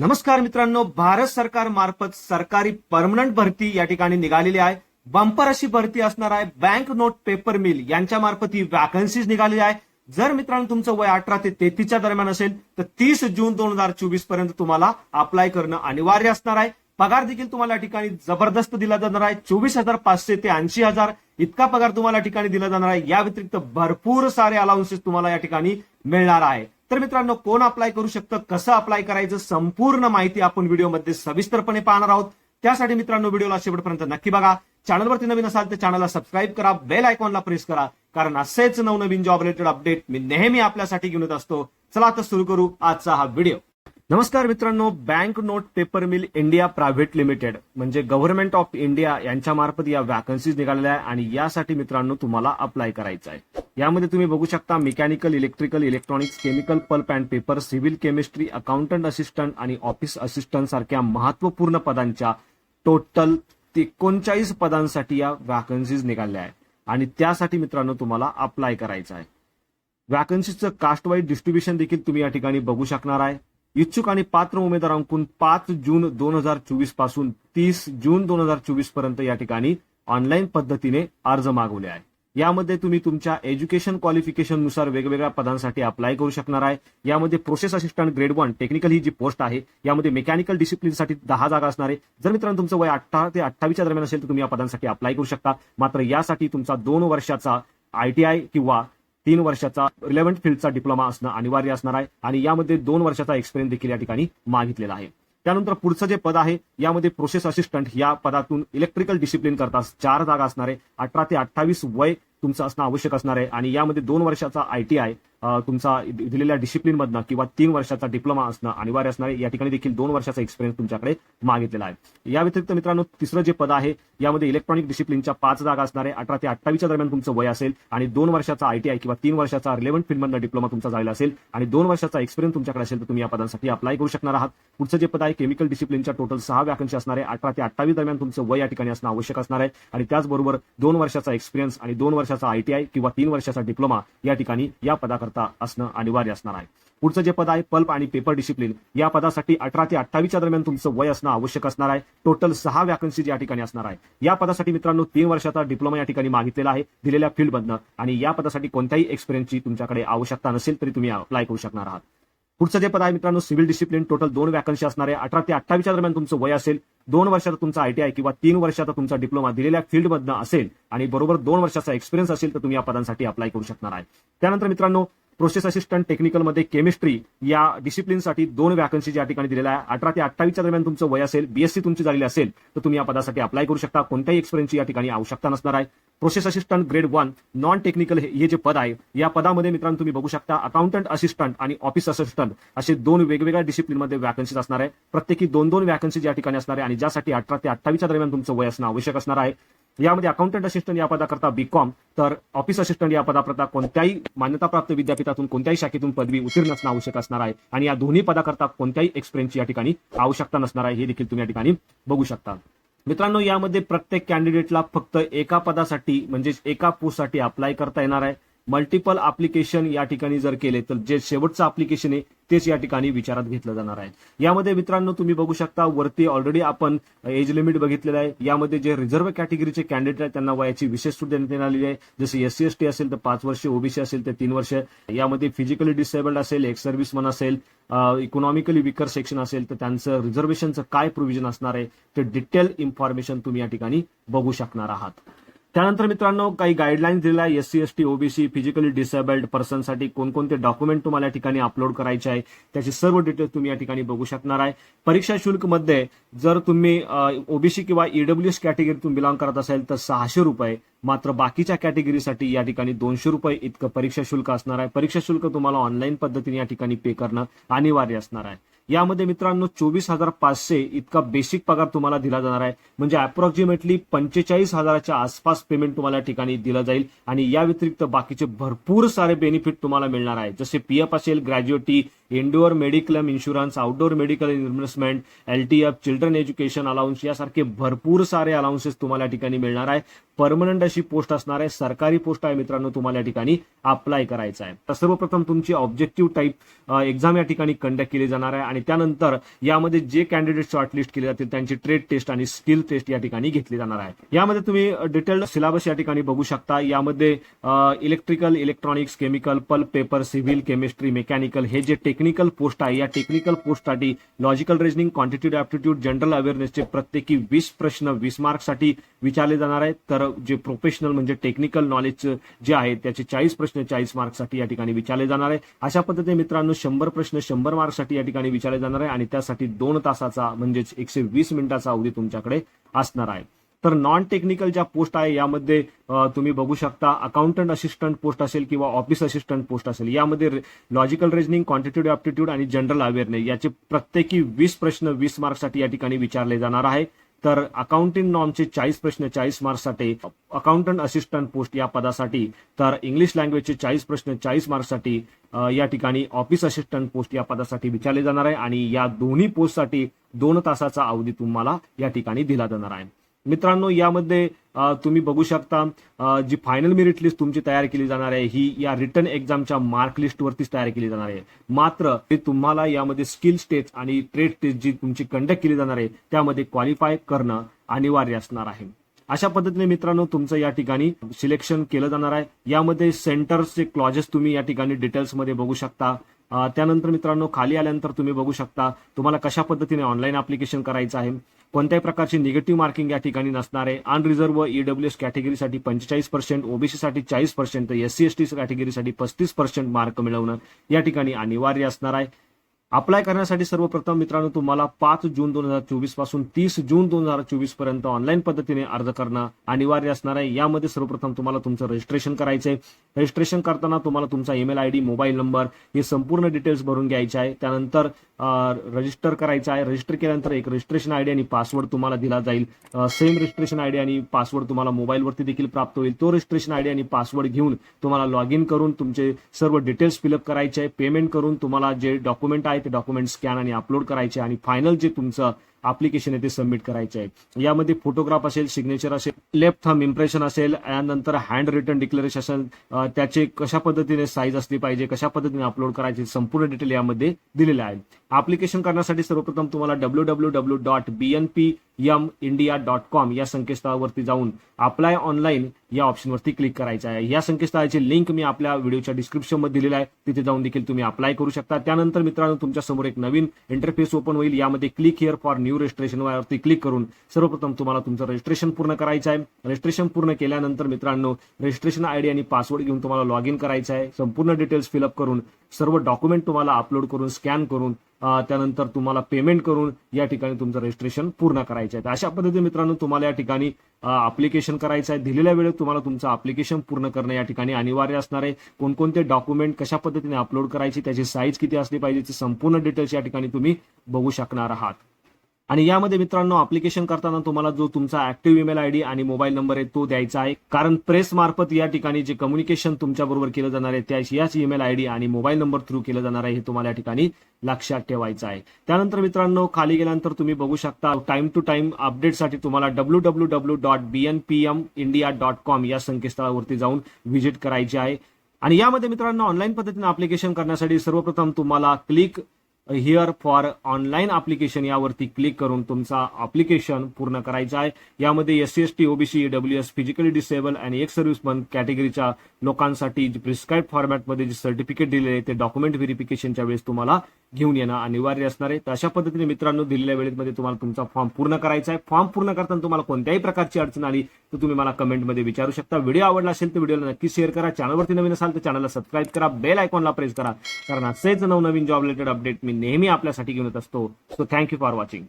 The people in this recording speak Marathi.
नमस्कार मित्रांनो भारत सरकार मार्फत सरकारी परमनंट भरती या ठिकाणी निघालेली आहे. बंपर अशी भरती असणार आहे. बँक नोट पेपर मिल यांच्या मार्फत ही वॅकन्सीज निघालेली आहे. जर मित्रांनो तुमचं वय अठरा ते तेहतीसच्या दरम्यान असेल तर तीस जून दोन हजार चोवीसपर्यंत तुम्हाला अप्लाय करणं अनिवार्य असणार आहे. पगार देखील तुम्हाला या ठिकाणी जबरदस्त दिला जाणार आहे. चोवीस हजार पाचशे ते ऐंशी हजार इतका पगार तुम्हाला या ठिकाणी दिला जाणार आहे. या व्यतिरिक्त भरपूर सारे अलाउन्सेस तुम्हाला या ठिकाणी मिळणार आहे. तर मित्रांनो कोण अप्लाय करू शकतं कसं अप्लाय करायचं संपूर्ण माहिती आपण व्हिडिओमध्ये सविस्तरपणे पाहणार आहोत. त्यासाठी मित्रांनो व्हिडिओला शेवटपर्यंत नक्की बघा. चॅनलवरती नवीन असाल तर चॅनलला सबस्क्राईब करा बेल आयकॉनला प्रेस करा कारण असेच नवनवीन जॉब रिलेटेड अपडेट मी नेहमी आपल्यासाठी घेऊन येत असतो. चला आता सुरू करू आजचा हा व्हिडिओ नमस्कार मित्रांनो bank note paper mill India private limited म्हणजे गव्हर्नमेंट ऑफ इंडिया यांच्या मार्फत या वॅकन्सीज निघालेल्या आहे आणि यासाठी मित्रांनो तुम्हाला अप्लाय करायचं आहे. यामध्ये तुम्ही बघू शकता mechanical electrical electronics chemical pulp and paper civil chemistry accountant assistant आणि ऑफिस असिस्टंट सारख्या महत्त्वपूर्ण पदांच्या टोटल एकोणचाळीस पदांसाठी या व्हॅकन्सीज निघाल्या आहेत. आणि त्यासाठी मित्रांनो तुम्हाला अप्लाय करायचं आहे. वॅकन्सीचं कास्ट वाईज डिस्ट्रीब्युशन देखील तुम्ही या ठिकाणी बघू शकणार आहे. इच्छुक आणि पात्र उमेदवारांकडून पाच जून दोन हजार चोवीसपासून तीस जून दोन हजार चोवीसपर्यंत या ठिकाणी ऑनलाईन पद्धतीने अर्ज मागवले आहे यामध्ये तुम्ही तुमच्या एज्युकेशन क्वालिफिकेशननुसार वेगवेगळ्या पदांसाठी अप्लाय करू शकणार आहे. यामध्ये process assistant grade one technical ही जी पोस्ट आहे यामध्ये मेकॅनिकल डिसिप्लिनसाठी दहा जागा असणार आहे. जर मित्रांनो तुमचं वय अठरा ते अठ्ठावीसच्या दरम्यान असेल तर तुम्ही या पदांसाठी अप्लाय करू शकता. मात्र यासाठी तुमचा दोन वर्षाचा आयटीआय किंवा तीन वर्षाचा रिलेव्हंट फील्डचा डिप्लोमा असणं अनिवार्य असणार आहे. आणि यामध्ये दोन वर्षाचा एक्सपिरियन्स देखील या ठिकाणी मागितलेला आहे. त्यानंतर पुढचं जे पद आहे यामध्ये प्रोसेस असिस्टंट या पदातून इलेक्ट्रिकल डिसिप्लिन करता चार जागा असणारे अठरा ते अठ्ठावीस वय तुमचं असणं आवश्यक असणार आहे. आणि यामध्ये दोन वर्षाचा आयटीआय तुमचा दिलेल्या डिसिप्लिन मधनं किंवा तीन वर्षाचा डिप्लोमा असणं अनिवार्य असणार आहे. या ठिकाणी देखील दोन वर्षाचा एक्सपिरियन्स तुमच्याकडे मागितलेला आहे. या व्यतिरिक्त मित्रांनो तिसरं जे पद आहे यामध्ये इलेक्ट्रॉनिक डिसिप्लिनच्या पाच जागा असणार आहे. अठरा ते अठ्ठावीसच्या दरम्यान तुमचं वय असेल आणि दोन वर्षाचा आयटीआय किंवा तीन वर्षाचा रिलेव्हंट फील्डमधनं डिप्लोमा तुमचा झालेला असेल आणि दोन वर्षाचा एक्सपिरियन्स तुमच्याकडे असेल तर तुम्ही या पदांसाठी अप्लाय करू शकणार आहात. पुढचं जे पद आहे केमिकल डिसिप्लिनच्या टोटल सहा वॅकन्सी असणार आहे. अठरा ते अठ्ठावीस दरम्यान तुमचं वय या ठिकाणी असणं आवश्यक असणार आहे. आणि त्याचबरोबर दोन वर्षाचा एक्सपिरियन्स आणि दोन वर्ष वर्षाचा आयटीआय किंवा तीन वर्षाचा डिप्लोमा या ठिकाणी या पदाकरता असणं अनिवार्य असणार आहे. पुढचं जे पद आहे पल्प आणि पेपर डिसिप्लिन या पदासाठी अठरा ते अठ्ठावीसच्या दरम्यान तुमचं वय असणं आवश्यक असणार आहे. टोटल सहा वॅकन्सीज या ठिकाणी असणार आहे. या पदासाठी मित्रांनो तीन वर्षाचा डिप्लोमा या ठिकाणी मागितलेला आहे दिलेल्या फील्डमधनं आणि या पदासाठी कोणत्याही एक्सपिरियन्सची तुमच्याकडे आवश्यकता नसेल तरी तुम्ही अप्लाय करू शकणार आहात. पुढचं जे पद आहे मित्रांनो सिव्हिल डिसिप्लिन टोटल दोन वॅकन्सी असणार आहे अठरा ते अठ्ठावीसच्या दरम्यान तुमचं वय असेल दोन वर्षाचा तुमचा आयटीआय किंवा तीन वर्षाचा तुमचा डिप्लोमा दिलेल्या फील्डमधनं असेल आणि बरोबर दोन वर्षाचा एक्सपिरियन्स असेल तर तुम्ही या पदांसाठी अप्लाय करू शकणार आहे. त्यानंतर मित्रांनो प्रोसेस असिस्टंट टेक्निकलमध्ये केमिस्ट्री या डिसिप्लिनसाठी दोन वॅकन्सी ज्या ठिकाणी दिलेल्या आहे अठरा ते अठ्ठावीसच्या दरम्यान तुमचं वय असेल बीएससी तुमची झालेली असेल तर तुम्ही या पदासाठी अप्लाय करू शकता. कोणत्याही एक्सपिरियन्सची या ठिकाणी आवश्यकता नसणार आहे. Process assistant grade one non technical हे जे पद आहे या पदामध्ये मित्रांनो तुम्ही बघू शकता अकाउंटंट असिस्टंट आणि ऑफिस असिस्टंट असे दोन वेगवेगळ्या डिसिप्लिनमध्ये वॅकन्सीज असणार आहे. प्रत्येकी दोन दोन वॅकन्सी या ठिकाणी असणार आहे आणि ज्यासाठी अठरा ते अठ्ठावीसच्या दरम्यान तुमचं वय असणं आवश्यक असणार आहे. यामध्ये अकाउंटंट असिस्टंट या पदाकरता बीकॉम तर ऑफिस असिस्टंट या पदाकरता कोणत्याही मान्यताप्राप्त विद्यापीठातून कोणत्याही शाखेतून पदवी उत्तीर्ण असणं आवश्यक असणार आहे. आणि या दोन्ही पदाकरता कोणत्याही एक्सपिरियन्सची या ठिकाणी आवश्यकता नसणार आहे. हे देखील तुम्ही या ठिकाणी बघू शकता. मित्रांनो यामध्ये प्रत्येक कॅन्डिडेटला फक्त एका पदासाठी म्हणजेच एका पोस्टसाठी अप्लाय करता येणार आहे. मल्टिपल अप्लिकेशन या ठिकाणी जर केले तर जे शेवटचं अप्लिकेशन आहे तेच या ठिकाणी विचारात घेतलं जाणार आहे. यामध्ये मित्रांनो तुम्ही बघू शकता वरती ऑलरेडी आपण एज लिमिट बघितलेलं आहे. यामध्ये जे रिझर्व्ह कॅटेगरीचे कॅन्डिडेट आहेत त्यांना वयाची विशेष सूट देण्यात येणार आहे. जसे एस सी एस टी असेल तर पाच वर्ष ओबीसी असेल तर तीन वर्ष. यामध्ये फिजिकली डिसेबल्ड असेल एक्स सर्व्हिसमन असेल इकॉनॉमिकली विकर सेक्शन असेल तर त्यांचं रिझर्वेशनचं काय प्रोव्हिजन असणार आहे ते डिटेल इन्फॉर्मेशन तुम्ही या ठिकाणी बघू शकणार आहात. त्यानंतर मित्रांनो काही गाईडलाईन्स दिलेला आहे S S T OBC physically disabled पर्सनसाठी कोणकोणते डॉक्युमेंट तुम्हाला या ठिकाणी अपलोड करायचे आहे त्याची सर्व डिटेल्स तुम्ही या ठिकाणी बघू शकणार आहे. परीक्षा शुल्कमध्ये जर तुम्ही ओबीसी किंवा ईडब्ल्यूएस कॅटेगरीतून बिलॉंग करत असेल तर सहाशे रुपये मात्र बाकीच्या कॅटेगरीसाठी या ठिकाणी दोनशे रुपये इतकं परीक्षा शुल्क असणार आहे. परीक्षा शुल्क तुम्हाला ऑनलाईन पद्धतीने या ठिकाणी पे करणं अनिवार्य असणार आहे. यामध्ये मित्रांनो चोवीस हजार पाचशे इतका बेसिक पगार तुम्हाला दिला जाणार आहे. म्हणजे अप्रॉक्सिमेटली पंचेचाळीस हजाराच्या आसपास पेमेंट तुम्हाला या ठिकाणी दिलं जाईल. आणि या व्यतिरिक्त बाकीचे भरपूर सारे बेनिफिट तुम्हाला मिळणार आहे. जसे पीएफ असेल gratuity indoor mediclaim insurance outdoor medical investment F children education allowance यासारखे भरपूर सारे अलाउन्सेस तुम्हाला या ठिकाणी मिळणार आहे. परमनंट अशी पोस्ट असणार आहे. सरकारी पोस्ट आहे मित्रांनो तुम्हाला या ठिकाणी अप्लाय करायचं आहे. तर सर्वप्रथम तुमची ऑब्जेक्टिव्ह टाईप एक्झाम या ठिकाणी कंडक्ट केली जाणार आहे आणि त्यानंतर यामध्ये जे कॅन्डिडेट शॉर्टलिस्ट केले जातील त्यांची ट्रेड टेस्ट आणि स्किल टेस्ट या ठिकाणी घेतली जाणार आहे. यामध्ये तुम्ही डिटेल्ड सिलेबस या ठिकाणी बघू शकता. यामध्ये electrical electronics chemical pulp paper civil chemistry mechanical हे जे टेक्निकल पोस्ट आहे. या technical पोस्टसाठी logical reasoning quantitative aptitude general अवेअरनेसचे प्रत्येकी वीस प्रश्न वीस मार्क्ससाठी विचारले जाणार आहेत. तर जे प्रोफेशनल म्हणजे टेक्निकल नॉलेज जे आहे त्याचे चाळीस प्रश्न चाळीस मार्क्ससाठी या ठिकाणी विचारले जाणार आहे अशा पद्धतीने मित्रांनो शंभर प्रश्न शंभर मार्क्ससाठी या ठिकाणी विचारले जाणार आहे आणि त्यासाठी दोन तासाचा म्हणजेच एकशे वीस मिनिटाचा अवधी तुमच्याकडे असणार आहे. तर नॉन टेक्निकल ज्या पोस्ट आहे यामध्ये तुम्ही बघू शकता अकाउंटंट असिस्टंट पोस्ट असेल किंवा ऑफिस असिस्टंट पोस्ट असेल यामध्ये लॉजिकल रिजनिंग क्वांटिट्यूड ऍप्टिट्यूड आणि जनरल अवेअरनेस याचे प्रत्येकी वीस प्रश्न वीस मार्क्ससाठी या ठिकाणी विचारले जाणार आहे. तर अकाउंटिंग नॉर्मचे चाळीस प्रश्न चाळीस मार्क्ससाठी अकाउंटंट असिस्टंट पोस्ट या पदासाठी तर इंग्लिश लँग्वेजचे चाळीस प्रश्न चाळीस मार्क्ससाठी या ठिकाणी ऑफिस असिस्टंट पोस्ट या पदासाठी विचारले जाणार आहे आणि या दोन्ही पोस्टसाठी दोन तासाचा अवधी तुम्हाला या ठिकाणी दिला जाणार आहे. मित्रांनो यामध्ये तुम्ही बघू शकता जी फायनल मेरिट लिस्ट तुमची तयार केली जाणार आहे ही या रिटर्न एक्झामच्या मार्क लिस्टवरतीच तयार केली जाणार आहे. मात्र ते तुम्हाला यामध्ये स्किल टेस्ट आणि ट्रेड टेस्ट जी तुमची कंडक्ट केली जाणार आहे त्यामध्ये क्वालिफाय करणं अनिवार्य असणार आहे. अशा पद्धतीने मित्रांनो तुमचं या ठिकाणी सिलेक्शन केलं जाणार आहे. यामध्ये सेंटर्सचे क्लॉजेस तुम्ही या ठिकाणी डिटेल्समध्ये बघू शकता. त्यानंतर मित्रांनो खाली आल्यानंतर तुम्ही बघू शकता तुम्हाला कशा पद्धतीने ऑनलाईन अप्लिकेशन करायचं आहे कोणत्याही प्रकारची निगेटिव्ह मार्किंग या ठिकाणी नसणार आहे अनरिझर्व्ह ईडब्ल्यूएस कॅटेगरीसाठी पंचेचाळीस पर्सेंट ओबीसीसाठी चाळीस पर्सेंट तर एस सी एस टी कॅटेगरीसाठी पस्तीस पर्सेंट मार्क मिळवणं या ठिकाणी अनिवार्य असणार आहे. अप्लाय करण्यासाठी सर्वप्रथम मित्रांनो तुम्हाला पाच जून दोन हजार चोवीसपासून तीस जून दोन हजार चोवीसपर्यंत ऑनलाईन पद्धतीने अर्ज करणं अनिवार्य असणार आहे. यामध्ये सर्वप्रथम तुम्हाला तुमचं रजिस्ट्रेशन करायचंय. रजिस्ट्रेशन करताना तुम्हाला तुमचा email I D mobile number हे संपूर्ण डिटेल्स भरून घ्यायचे आहे. त्यानंतर रजिस्टर करायचं आहे. रजिस्टर केल्यानंतर एक रजिस्ट्रेशन आयडी आणि पासवर्ड तुम्हाला दिला जाईल. सेम रजिस्ट्रेशन आयडी आणि पासवर्ड तुम्हाला मोबाईलवरती देखील प्राप्त होईल. तो रजिस्ट्रेशन आयडी आणि पासवर्ड घेऊन तुम्हाला लॉग इन करून तुमचे सर्व डिटेल्स फिलअप करायचे आहे. पेमेंट करून तुम्हाला जे डॉक्युमेंट आहे ते डॉक्युमेंट स्कॅन आणि अपलोड करायचे आणि फायनल जे तुमचं अप्लिकेशन आहे ते सबमिट करायचे आहे. यामध्ये फोटोग्राफ असेल सिग्नेचर असेल लेफ्ट थम इम्प्रेशन असेल यानंतर हँड रिटर्न डिक्लेरेशन असेल त्याचे कशा पद्धतीने साईज असली पाहिजे कशा पद्धतीने अपलोड करायचे संपूर्ण डिटेल यामध्ये दिलेले आहे. अप्लिकेशन करण्यासाठी सर्वप्रथम तुम्हाला W W W dot B N P M India dot com या संकेतस्थळावरती जाऊन अप्लाय ऑनलाईन या ऑप्शनवरती क्लिक करायचं आहे. या संकेतस्थळाची लिंक मी आपल्या व्हिडिओच्या डिस्क्रिप्शनमध्ये दिलेला आहे. तिथे जाऊन देखील तुम्ही अप्लाय करू शकता. त्यानंतर मित्रांनो तुमच्यासमोर एक नवीन इंटरफेस ओपन होईल. यामध्ये click here for new new registration वरती क्लिक करून सर्वप्रथम तुम्हाला तुमचं रजिस्ट्रेशन पूर्ण करायचं आहे. रजिस्ट्रेशन पूर्ण केल्यानंतर मित्रांनो रजिस्ट्रेशन आयडी आणि पासवर्ड घेऊन तुम्हाला लॉग इन करायचं आहे. संपूर्ण डिटेल्स फिलअप करून सर्व डॉक्युमेंट तुम्हाला अपलोड करून स्कॅन करून त्यानंतर तुम्हाला पेमेंट करून या ठिकाणी तुमचं रजिस्ट्रेशन पूर्ण करायचं आहे. अशा पद्धतीने मित्रांनो तुम्हाला या ठिकाणी अप्लिकेशन करायचं आहे. दिलेल्या वेळेत तुम्हाला तुमचं अप्लिकेशन पूर्ण करणं या ठिकाणी अनिवार्य असणार आहे. कोणकोणते डॉक्युमेंट कशा पद्धतीने अपलोड करायची त्याची साईज किती असली पाहिजे संपूर्ण डिटेल्स या ठिकाणी तुम्ही बघू शकणार आहात. आणि यामध्ये मित्रांनो अप्लिकेशन करताना तुम्हाला जो तुमचा ऍक्टिव्ह ईमेल आयडी आणि मोबाईल नंबर आहे तो द्यायचा आहे. कारण प्रेस मार्फत या ठिकाणी जे कम्युनिकेशन तुमच्या बरोबर केलं जाणार आहे त्या याच ईमेल आयडी आणि मोबाईल नंबर थ्रू केलं जाणार आहे हे तुम्हाला या ठिकाणी लक्षात ठेवायचं आहे. त्यानंतर मित्रांनो खाली गेल्यानंतर तुम्ही बघू शकता टाइम टू टाइम अपडेटसाठी तुम्हाला W W W dot B N P M India dot com या संकेतस्थळावरती जाऊन व्हिजिट करायची आहे. आणि यामध्ये मित्रांनो ऑनलाईन पद्धतीने अप्लिकेशन करण्यासाठी सर्वप्रथम तुम्हाला click here for online application यावरती क्लिक करून तुमचा अप्लिकेशन पूर्ण करायचा आहे. यामध्ये S C S T OBC W S physically disable आणि एक सर्व्हिसमन कॅटेगरीच्या लोकांसाठी जी प्रिस्क्राईब फॉर्मॅटमध्ये जे सर्टिफिकेट दिलेले ते डॉक्युमेंट व्हेरिफिकेशनच्या वेळेस तुम्हाला घेऊन येणं अनिवार्य असणार आहे. तर अशा पद्धतीने मित्रांनो दिलेल्या वेळेमध्ये तुम्हाला तुमचा फॉर्म पूर्ण करायचा आहे. फॉर्म पूर्ण करताना तुम्हाला कोणत्याही प्रकारची अडचण आली तर तुम्ही मला कमेंटमध्ये विचारू शकता. व्हिडिओ आवडला असेल तर व्हिडिओला नक्की शेअर करा. चॅनलवरती नवीन असाल तर चॅनलला सबस्क्राईब करा. बेल आयकॉनला प्रेस करा. कारण असेच नवनवीन जॉब रिलेटेड अपडेट मी नेहमी आपल्यासाठी घेऊन येत असतो. So thank you for watching